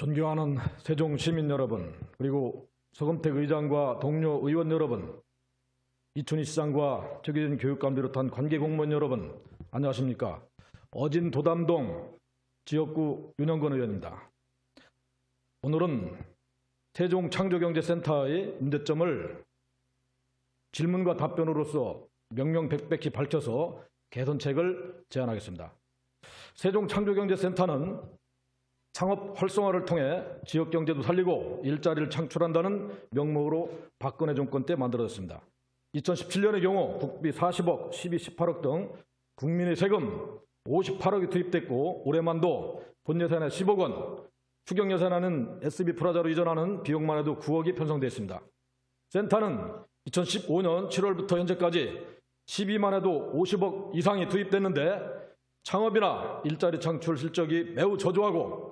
존경하는 세종 시민 여러분, 그리고 서금택 의장과 동료 의원 여러분, 이춘희 시장과 최기준 교육감 비롯한 관계 공무원 여러분, 안녕하십니까? 어진 도담동 지역구 윤영건 의원입니다. 오늘은 세종 창조경제센터의 문제점을 질문과 답변으로서 명명백백히 밝혀서 개선책을 제안하겠습니다. 세종 창조경제센터는 창업 활성화를 통해 지역 경제도 살리고 일자리를 창출한다는 명목으로 박근혜 정권 때 만들어졌습니다. 2017년의 경우 국비 40억, 12, 18억 등 국민의 세금 58억이 투입됐고 올해만도 본 예산에 10억 원, 추경 예산안은 SB 프라자로 이전하는 비용만 해도 9억이 편성됐습니다. 센터는 2015년 7월부터 현재까지 12만 해도 50억 이상이 투입됐는데 창업이나 일자리 창출 실적이 매우 저조하고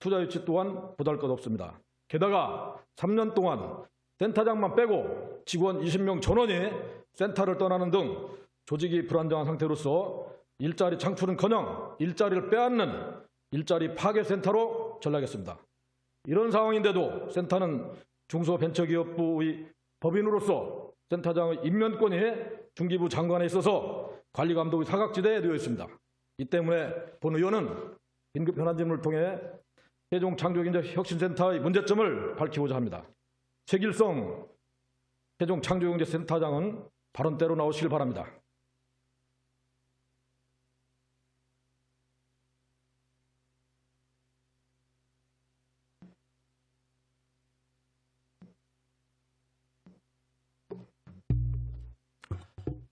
투자 유치 또한 보잘 것 없습니다. 게다가 3년 동안 센터장만 빼고 직원 20명 전원이 센터를 떠나는 등 조직이 불안정한 상태로서 일자리 창출은커녕 일자리를 빼앗는 일자리 파괴 센터로 전락했습니다. 이런 상황인데도 센터는 중소벤처기업부의 법인으로서 센터장의 임면권이 중기부 장관에 있어서 관리 감독의 사각지대에 놓여 있습니다. 이 때문에 본 의원은 긴급 현안 질문을 통해 세종 창조경제혁신센터의 문제점을 밝히고자 합니다. 최길성 세종 창조경제센터장은 발언대로 나오시길 바랍니다.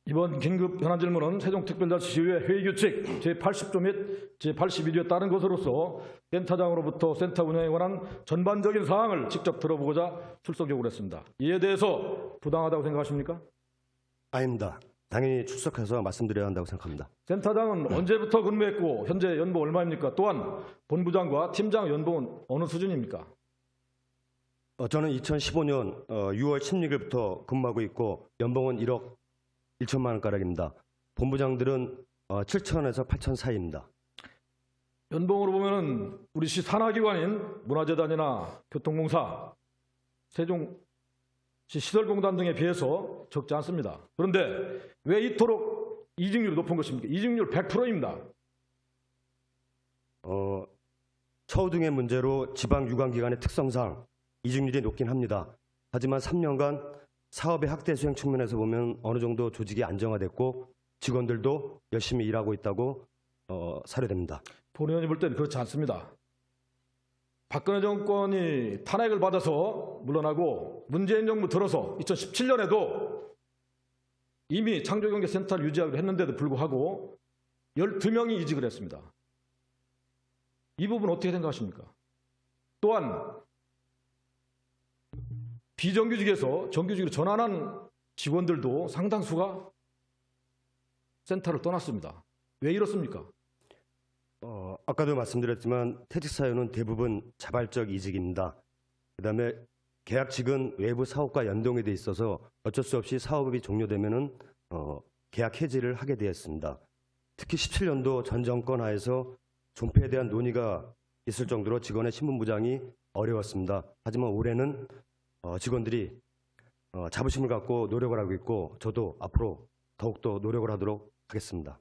이번 긴급 현안 질문은 세종특별자치시의회 회의규칙 제80조 및 제82조에 따른 것으로서 센터장으로부터 센터 운영에 관한 전반적인 사항을 직접 들어보고자 출석 요구를 했습니다. 이에 대해서 부당하다고 생각하십니까? 아닙니다. 당연히 출석해서 말씀드려야 한다고 생각합니다. 센터장은 언제부터 근무했고 현재 연봉 얼마입니까? 또한 본부장과 팀장 연봉은 어느 수준입니까? 어, 저는 2015년 6월 16일부터 근무하고 있고 연봉은 1억 1천만 원가락입니다. 본부장들은 7천에서 8천 사이입니다. 연봉으로 보면은 우리 시 산하기관인 문화재단이나 교통공사, 세종시 시설공단 등에 비해서 적지 않습니다. 그런데 왜 이토록 이직률이 높은 것입니까? 이직률 100%입니다. 어, 처우 등의 문제로 지방 유관기관의 특성상 이직률이 높긴 합니다. 하지만 3년간 사업의 학대 수행 측면에서 보면 어느 정도 조직이 안정화됐고 직원들도 열심히 일하고 있다고 어, 사료됩니다. 본 의원이 볼 때는 그렇지 않습니다. 박근혜 정권이 탄핵을 받아서 물러나고 문재인 정부 들어서 2017년에도 이미 창조경제센터를 유지하기로 했는데도 불구하고 12명이 이직을 했습니다. 이 부분 어떻게 생각하십니까? 또한 비정규직에서 정규직으로 전환한 직원들도 상당수가 센터를 떠났습니다. 왜 이렇습니까? 어, 아까도 말씀드렸지만 퇴직 사유는 대부분 자발적 이직입니다. 그다음에 계약직은 외부 사업과 연동이 돼 있어서 어쩔 수 없이 사업이 종료되면은 어, 계약 해지를 하게 되었습니다. 특히 17년도 전 정권 하에서 존폐에 대한 논의가 있을 정도로 직원의 신분부장이 어려웠습니다. 하지만 올해는 어, 직원들이 어, 자부심을 갖고 노력을 하고 있고 저도 앞으로 더욱더 노력을 하도록 하겠습니다.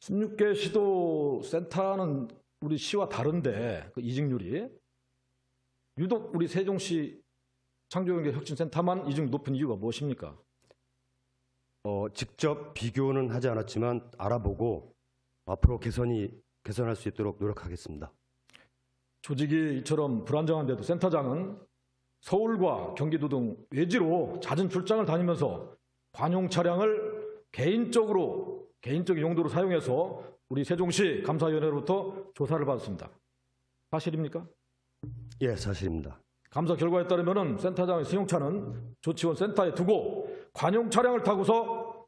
16개 시도 센터는 우리 시와 다른데 그 이직률이 유독 우리 세종시 창조경제 혁신센터만 이직 높은 이유가 무엇입니까? 어, 직접 비교는 하지 않았지만 알아보고 앞으로 개선이 개선할 수 있도록 노력하겠습니다. 조직이 이처럼 불안정한데도 센터장은 서울과 경기도 등 외지로 잦은 출장을 다니면서 관용 차량을 개인적으로 개인적인 용도로 사용해서 우리 세종시 감사위원회로부터 조사를 받았습니다. 사실입니까? 예, 사실입니다. 감사 결과에 따르면 센터장의 승용차는 조치원 센터에 두고 관용 차량을 타고서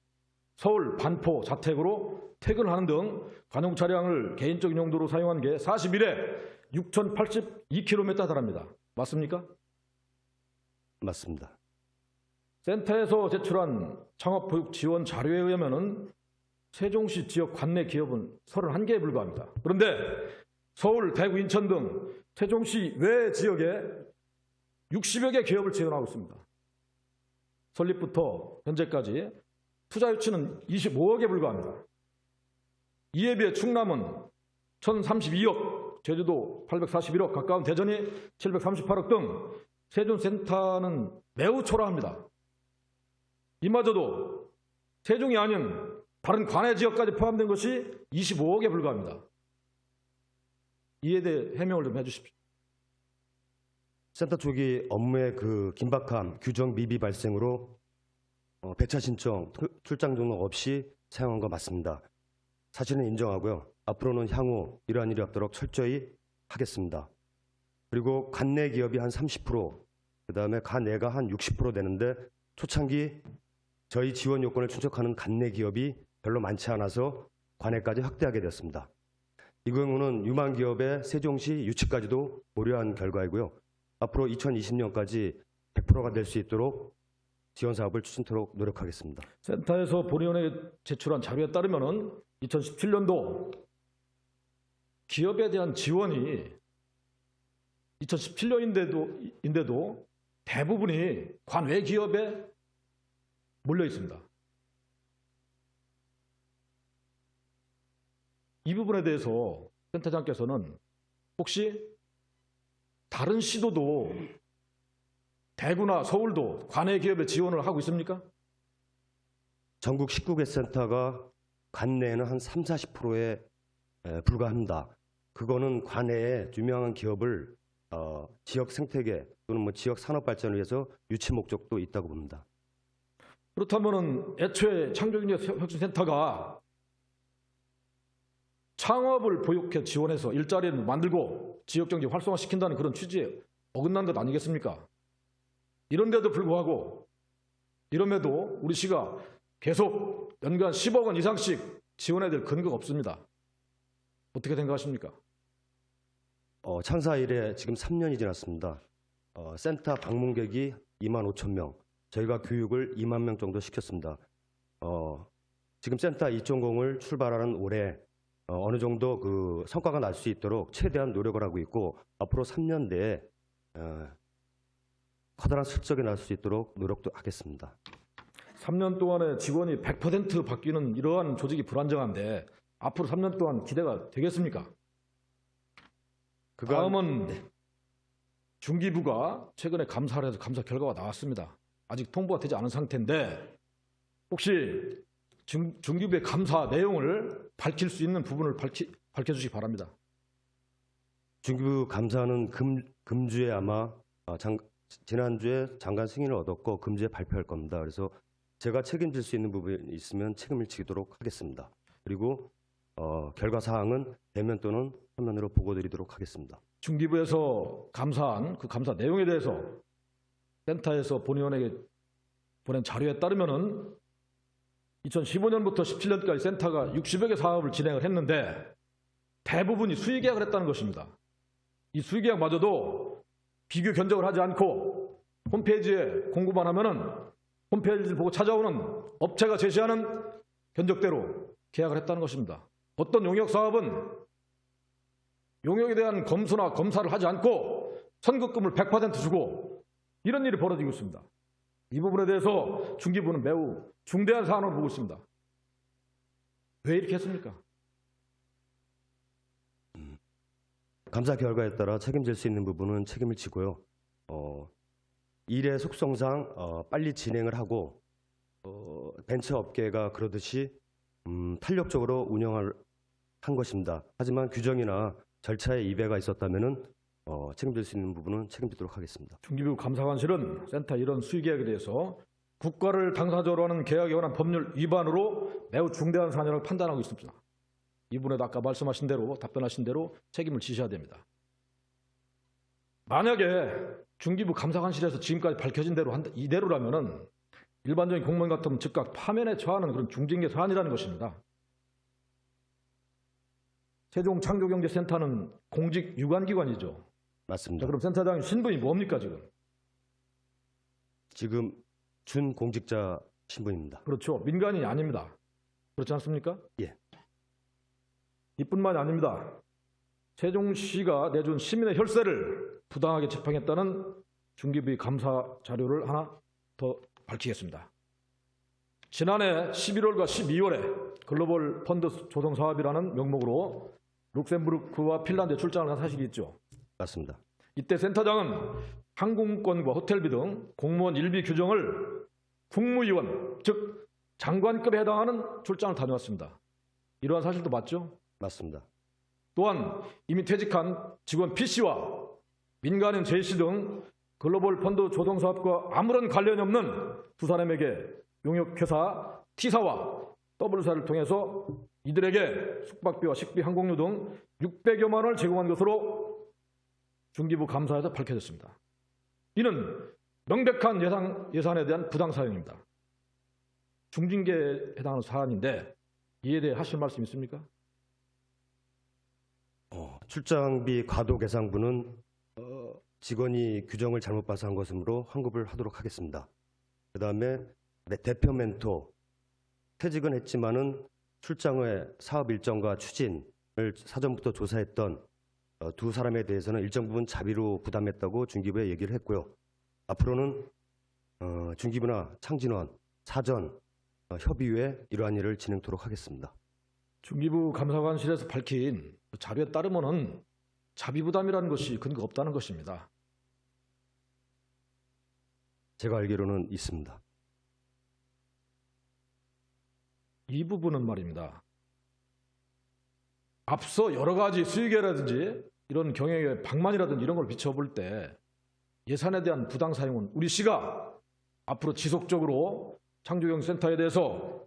서울 반포 자택으로 퇴근하는 등 관용 차량을 개인적인 용도로 사용한 게 41회 6,082km에 달합니다. 맞습니까? 맞습니다. 센터에서 제출한 창업 보육 지원 자료에 의하면 세종시 지역 관내 기업은 31개에 불과합니다. 그런데 서울, 대구, 인천 등 세종시 외 지역에 60여 개 기업을 지원하고 있습니다. 설립부터 현재까지 투자 유치는 25억에 불과합니다. 이에 비해 충남은 1,032억, 제주도 841억, 가까운 대전이 738억 등 세종센터는 매우 초라합니다. 이마저도 세종이 아닌 다른 관내 지역까지 포함된 것이 25억에 불과합니다. 이에 대해 해명을 좀 해주십시오. 센터 쪽이 업무의 그 긴박함, 규정 미비 발생으로 어, 배차 신청, 출- 출장 등록 없이 사용한 거 맞습니다. 사실은 인정하고요. 앞으로는 향후 이러한 일이 없도록 철저히 하겠습니다. 그리고 관내 기업이 한 30%, 그다음에 관내가 한 60% 되는데 초창기 저희 지원 요건을 충족하는 관내 기업이 별로 많지 않아서 관내까지 확대하게 되었습니다. 이 경우는 유망 기업의 세종시 유치까지도 고려한 결과이고요. 앞으로 2020년까지 100%가 될 수 있도록 지원 사업을 추진토록 노력하겠습니다. 센터에서 본의원에 제출한 자료에 따르면은 2017년도 기업에 대한 지원이 2017년인데도 인데도 대부분이 관외 기업에 몰려 있습니다. 이 부분에 대해서 센터장께서는 혹시 다른 시도도 대구나 서울도 관외 기업에 지원을 하고 있습니까? 전국 19개 센터가 관내에는 한 3, 40%에 불과합니다. 그거는 관내에 유명한 기업을 어, 지역 생태계 또는 뭐 지역 산업 발전을 위해서 유치 목적도 있다고 봅니다. 그렇다면은 애초에 창조경제 혁신센터가 창업을 보육해 지원해서 일자리를 만들고 지역경제 활성화시킨다는 그런 취지에 어긋난 것 아니겠습니까? 이런데도 불구하고 이럼에도 우리 시가 계속 연간 10억 원 이상씩 지원해야 될 근거가 없습니다. 어떻게 생각하십니까? 어, 창사 이래 지금 3년이 지났습니다. 어, 센터 방문객이 2만 5천 명, 저희가 교육을 2만 명 정도 시켰습니다. 어, 지금 센터 2.0을 출발하는 올해 어, 느 정도 그 성과가 날 수 있도록 최대한 노력을 하고 있고 앞으로 3년 내에 어, 커다란 실적이 날 수 있도록 노력도 하겠습니다. 3년 동안에 지원이 100% 바뀌는 이러한 조직이 불안정한데 앞으로 3년 동안 기대가 되겠습니까? 그간 다음은 중기부가 최근에 감사를 해서 감사 결과가 나왔습니다. 아직 통보가 되지 않은 상태인데 혹시 중, 중기부의 감사 내용을 밝힐 수 있는 부분을 밝히, 밝혀주시기 바랍니다. 중기부 감사는 금, 금주에 아마 어, 장, 지난주에 장관 승인을 얻었고 금주에 발표할 겁니다. 그래서 제가 책임질 수 있는 부분이 있으면 책임을 지도록 하겠습니다. 그리고 어, 결과 사항은 대면 또는 화면으로 보고드리도록 하겠습니다. 중기부에서 감사한 그 감사 내용에 대해서 센터에서 본의원에게 보낸 자료에 따르면은 2015년부터 17년까지 센터가 60여 개 사업을 진행을 했는데 대부분이 수의계약을 했다는 것입니다. 이 수의계약마저도 비교 견적을 하지 않고 홈페이지에 공고만 하면은 홈페이지를 보고 찾아오는 업체가 제시하는 견적대로 계약을 했다는 것입니다. 어떤 용역 사업은 용역에 대한 검수나 검사를 하지 않고 선급금을 100% 주고 이런 일이 벌어지고 있습니다. 이 부분에 대해서 중기부는 매우 중대한 사안으로 보고 있습니다. 왜 이렇게 했습니까? 감사 결과에 따라 책임질 수 있는 부분은 책임을 지고요. 어, 일의 속성상 어, 빨리 진행을 하고 어, 벤처 업계가 그러듯이 음, 탄력적으로 운영을 한 것입니다. 하지만 규정이나 절차에 이배가 있었다면은 어, 책임질 수 있는 부분은 책임지도록 하겠습니다. 중기부 감사관실은 센터 이런 수의계약에 대해서 국가를 당사자로 하는 계약에 관한 법률 위반으로 매우 중대한 사안이라고 판단하고 있습니다. 이분에도 아까 말씀하신 대로 답변하신 대로 책임을 지셔야 됩니다. 만약에 중기부 감사관실에서 지금까지 밝혀진 대로 한- 이대로라면은 일반적인 공무원 같으면 즉각 파면에 처하는 그런 중징계 사안이라는 것입니다. 세종 창조경제센터는 공직 유관기관이죠. 자, 맞습니다. 그럼 센터장 신분이 뭡니까 지금? 지금 준 공직자 신분입니다. 그렇죠. 민간인이 아닙니다. 그렇지 않습니까? 예. 이뿐만이 아닙니다. 세종시가 내준 시민의 혈세를 부당하게 집행했다는 중기부의 감사 자료를 하나 더 밝히겠습니다. 지난해 11월과 12월에 글로벌 펀드 조성 사업이라는 명목으로 룩셈부르크와 핀란드에 출장을 간 사실이 있죠. 맞습니다. 이때 센터장은 항공권과 호텔비 등 공무원 일비 규정을 국무위원, 즉 장관급에 해당하는 출장을 다녀왔습니다. 이러한 사실도 맞죠? 맞습니다. 또한 이미 퇴직한 직원 P씨와 민간인 J씨 등 글로벌 펀드 조성 사업과 아무런 관련이 없는 두 사람에게 용역회사 T사와 W사를 통해서 이들에게 숙박비와 식비, 항공료 등 600여만 원을 제공한 것으로 중기부 감사에서 밝혀졌습니다. 이는 명백한 예산, 예산에 대한 부당 사용입니다. 중징계에 해당하는 사안인데 이에 대해 하실 말씀 있습니까? 어, 출장비 과도 계상분은 어, 직원이 규정을 잘못 봐서 한 것이므로 환급을 하도록 하겠습니다. 그 다음에 대표 멘토 퇴직은 했지만은 출장의 사업 일정과 추진을 사전부터 조사했던 어, 두 사람에 대해서는 일정 부분 자비로 부담했다고 중기부에 얘기를 했고요. 앞으로는 어, 중기부나 창진원 사전 어, 협의회 이러한 일을 진행토록 하겠습니다. 중기부 감사관실에서 밝힌 그 자료에 따르면은 자비 부담이라는 것이 근거 없다는 것입니다. 제가 알기로는 있습니다. 이 부분은 말입니다. 앞서 여러 가지 수익이라든지 이런 경영의 방만이라든지 이런 걸 비춰볼 때 예산에 대한 부당 사용은 우리 시가 앞으로 지속적으로 창조경 센터에 대해서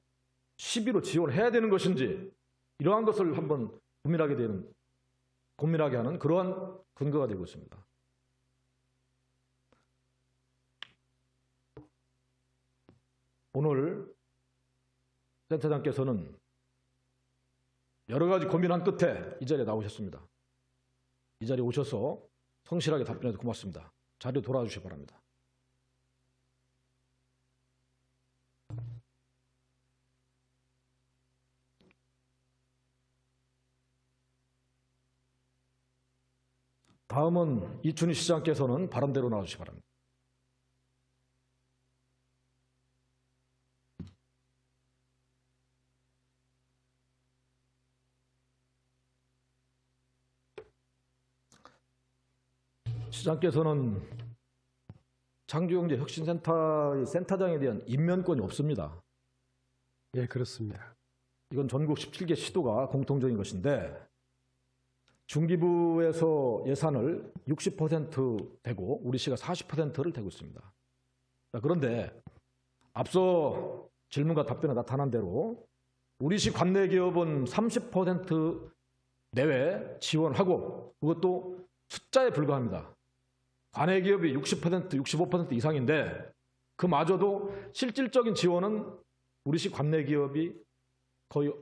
시비로 지원해야 되는 것인지 이러한 것을 한번 고민하게 되는 고민하게 하는 그러한 근거가 되고 있습니다. 오늘 센터장께서는 여러 가지 고민한 끝에 이 자리에 나오셨습니다. 이 자리에 오셔서 성실하게 답변해서 고맙습니다. 자리에 돌아와 주시기 바랍니다. 다음은 이춘희 시장께서는 바람대로 나와주시기 바랍니다. 시장께서는 창조경제혁신센터의 센터장에 대한 임면권이 없습니다. 예, 그렇습니다. 이건 전국 17개 시도가 공통적인 것인데 중기부에서 예산을 60% 대고 우리 시가 40%를 대고 있습니다. 자, 그런데 앞서 질문과 답변에 나타난 대로 우리 시 관내 기업은 30% 내외 지원하고 그것도 숫자에 불과합니다. 관내 기업이 60% 65% 이상인데 그마저도 실질적인 지원은 우리 시 관내 기업이 거의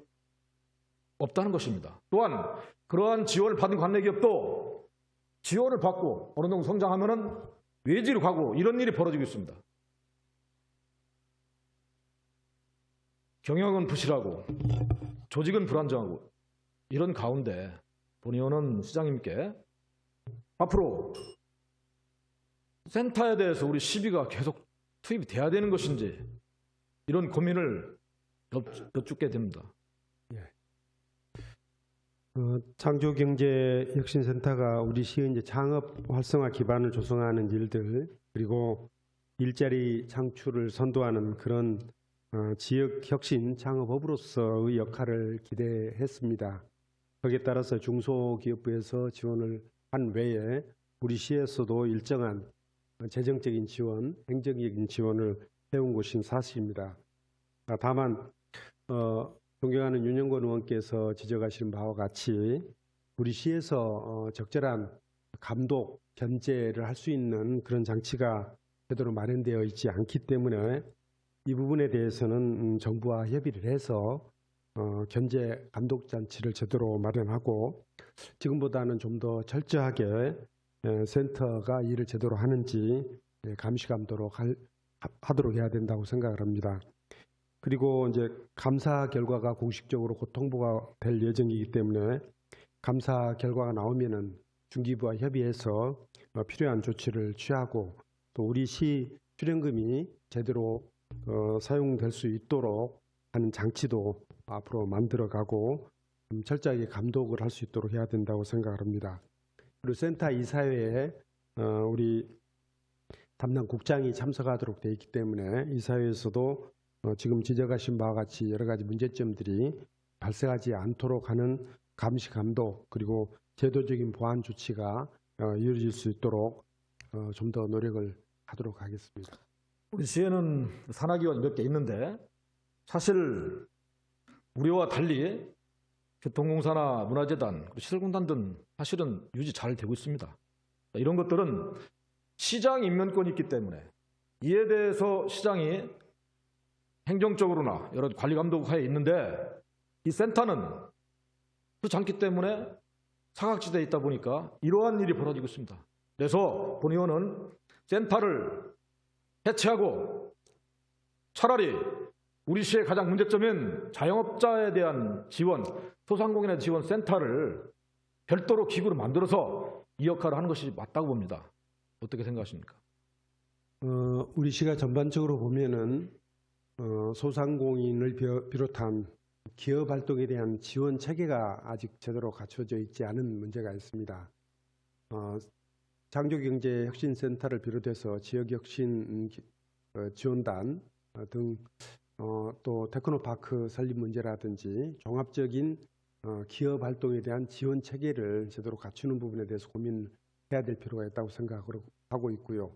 없다는 것입니다. 또한 그러한 지원을 받은 관내 기업도 지원을 받고 어느 정도 성장하면은 외지로 가고 이런 일이 벌어지고 있습니다. 경영은 부실하고 조직은 불안정하고 이런 가운데 본의원은 시장님께 앞으로 센터에 대해서 우리 시비가 계속 투입이 돼야 되는 것인지 이런 고민을 여- 여쭙게 됩니다. 어, 창조경제혁신센터가 우리 시의 이제 창업 활성화 기반을 조성하는 일들 그리고 일자리 창출을 선도하는 그런 어, 지역 혁신 창업업으로서의 역할을 기대했습니다. 거기에 따라서 중소기업부에서 지원을 한 외에 우리 시에서도 일정한 재정적인 지원, 행정적인 지원을 해온 것인 사실입니다. 아, 다만 어, 존경하는 윤영권 의원께서 지적하신 바와 같이 우리 시에서 어, 적절한 감독, 견제를 할 수 있는 그런 장치가 제대로 마련되어 있지 않기 때문에 이 부분에 대해서는 음, 정부와 협의를 해서 어, 견제 감독 장치를 제대로 마련하고 지금보다는 좀 더 철저하게 에, 센터가 일을 제대로 하는지 예, 감시 감독 할, 하도록 해야 된다고 생각을 합니다. 그리고 이제 감사 결과가 공식적으로 곧 통보가 될 예정이기 때문에 감사 결과가 나오면은 중기부와 협의해서 어, 필요한 조치를 취하고 또 우리 시 수령금이 제대로 어, 사용될 수 있도록 하는 장치도 앞으로 만들어가고 좀 철저하게 감독을 할 수 있도록 해야 된다고 생각을 합니다. 그리고 센터 이사회에 어, 우리 담당 국장이 참석하도록 되어 있기 때문에 이사회에서도 어, 지금 지적하신 바와 같이 여러 가지 문제점들이 발생하지 않도록 하는 감시 감독 그리고 제도적인 보안 조치가 어, 이루어질 수 있도록 어, 좀더 노력을 하도록 하겠습니다. 우리 시에는 산하기관이 몇 개 있는데 사실 우리와 달리 교통공사나 문화재단, 시설공단 등 사실은 유지 잘 되고 있습니다. 이런 것들은 시장 임면권이 있기 때문에 이에 대해서 시장이 행정적으로나 여러 관리 감독 하에 있는데 이 센터는 그렇지 않기 때문에 사각지대에 있다 보니까 이러한 일이 벌어지고 있습니다. 그래서 본 의원은 센터를 해체하고 차라리 우리 시의 가장 문제점인 자영업자에 대한 지원, 소상공인의 지원 센터를 별도로 기구를 만들어서 이 역할을 하는 것이 맞다고 봅니다. 어떻게 생각하십니까? 어, 우리 시가 전반적으로 보면은 어, 소상공인을 비- 비롯한 기업 활동에 대한 지원 체계가 아직 제대로 갖춰져 있지 않은 문제가 있습니다. 어, 창조경제혁신센터를 비롯해서 지역혁신 기- 어, 지원단 어, 등 어, 또 테크노파크 설립 문제라든지 종합적인 어, 기업 활동에 대한 지원 체계를 제대로 갖추는 부분에 대해서 고민해야 될 필요가 있다고 생각하고 있고요.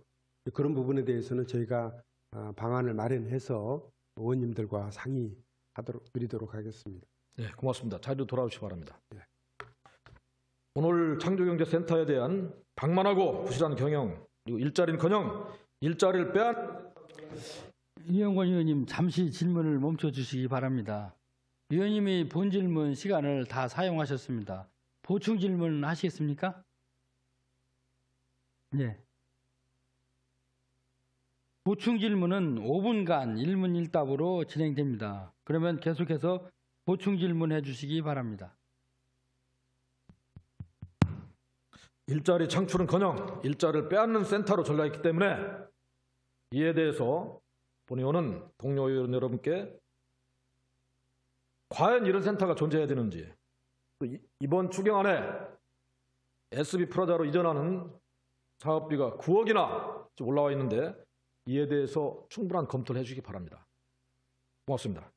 그런 부분에 대해서는 저희가 아, 방안을 마련해서 의원님들과 상의하도록 드리도록 하겠습니다. 네, 고맙습니다. 자리로 돌아오시기 바랍니다. 네. 오늘 창조경제센터에 대한 방만하고 부실한 경영 그리고 일자리는커녕 일자리를 빼앗 이영권 의원님 잠시 질문을 멈춰 주시기 바랍니다. 의원님이 본 질문 시간을 다 사용하셨습니다. 보충 질문 하시겠습니까? 네. 보충 질문은 5분간 1문 1답으로 진행됩니다. 그러면 계속해서 보충 질문해 주시기 바랍니다. 일자리 창출은커녕 일자리를 빼앗는 센터로 전락했기 때문에 이에 대해서 본 의원은 동료 의원 여러분께 과연 이런 센터가 존재해야 되는지 또 이- 이번 추경안에 SB 프라자로 이전하는 사업비가 9억이나 올라와 있는데 이에 대해서 충분한 검토를 해주기 바랍니다. 고맙습니다.